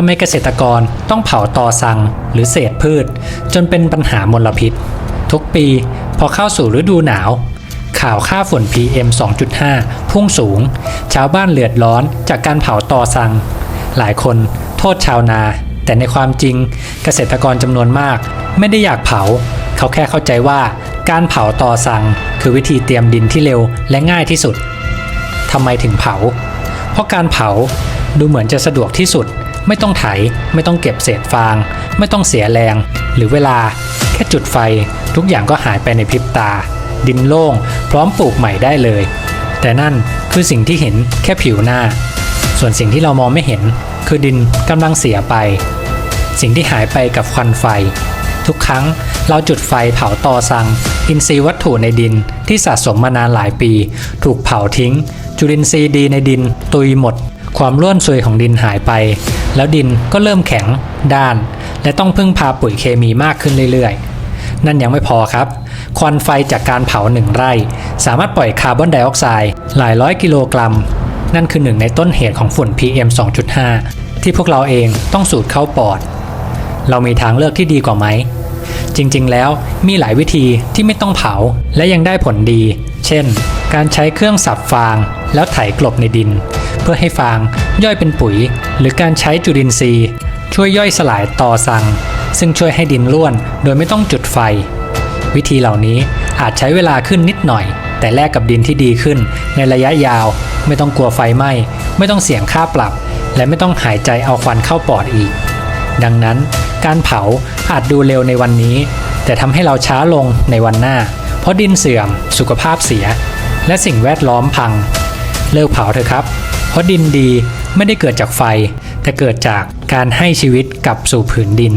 ทำไมเกษตรกรต้องเผาตอสังหรือเศษพืช จนเป็นปัญหามลพิษ ทุกปีพอเข้าสู่ฤดูหนาว ข่าวค่าฝุ่น PM 2.5 พุ่งสูง ชาวบ้านเลือดร้อนจากการเผาตอสัง หลายคนโทษชาวนา แต่ในความจริงเกษตรกรจำนวนมาก ไม่ได้อยากเผา เขาแค่เข้าใจว่าการเผาตอสังคือวิธีเตรียมดินที่เร็วและง่ายที่สุดทำไมถึงเผา เพราะการเผาดูเหมือนจะสะดวกที่สุด ไม่ต้องไถ ไม่ต้องเก็บเศษฟาง ไม่ต้องเสียแรง หรือเวลา แค่จุดไฟ ทุกอย่างก็หายไปในพริบตา ดินโล่ง พร้อมปลูกใหม่ได้เลย แต่นั่นคือสิ่งที่เห็นแค่ผิวหน้า ส่วนสิ่งที่เรามองไม่เห็น คือดินกำลังเสียไป สิ่งที่หายไปกับควันไฟ ทุกครั้งเราจุดไฟเผาตอสัง อินทรีย์วัตถุในดินที่สะสมมานานหลายปี ถูกเผาทิ้ง จุลินทรีย์ดีในดิน ตุยหมด ความร่วนซุยของดินหายไป แล้วดินก็เริ่มแข็ง ด้าน และต้องพึ่งพาปุ๋ยเคมีมากขึ้นเรื่อยๆ นั่นยังไม่พอครับ ควันไฟจากการเผาหนึ่งไร่ สามารถปล่อยคาร์บอนไดออกไซด์หลายร้อยกิโลกรัม นั่นคือหนึ่งในต้นเหตุของฝุ่น PM 2.5 ที่พวกเราเองต้องสูดเข้าปอด เรามีทางเลือกที่ดีกว่าไหม จริงๆ แล้วมีหลายวิธีที่ไม่ต้องเผาและยังได้ผลดี เช่น การใช้เครื่องสับฟางแล้วไถกลบในดิน เพื่อให้ฟางย่อยเป็นปุ๋ย หรือการใช้จุลินทรีย์ ช่วยย่อยสลายตอสัง ซึ่งช่วยให้ดินร่วนโดยไม่ต้องจุดไฟ วิธีเหล่านี้อาจใช้เวลาขึ้นนิดหน่อย แต่แลกกับดินที่ดีขึ้น ในระยะยาว ไม่ต้องกลัวไฟไหม้ไม่ต้องเสี่ยงค่าปรับ และไม่ต้องหายใจเอาควันเข้าปอดอีก ดังนั้นการเผาอาจดูเร็วในวันนี้ แต่ทำให้เราช้าลงในวันหน้า ราะดินเสื่อม สุขภาพเสีย และสิ่งแวดล้อมพัง เลิกเผาเถอะครับ เพราะดินดีไม่ได้เกิดจากไฟ แต่เกิดจากการให้ชีวิตกลับสู่ผืนดิน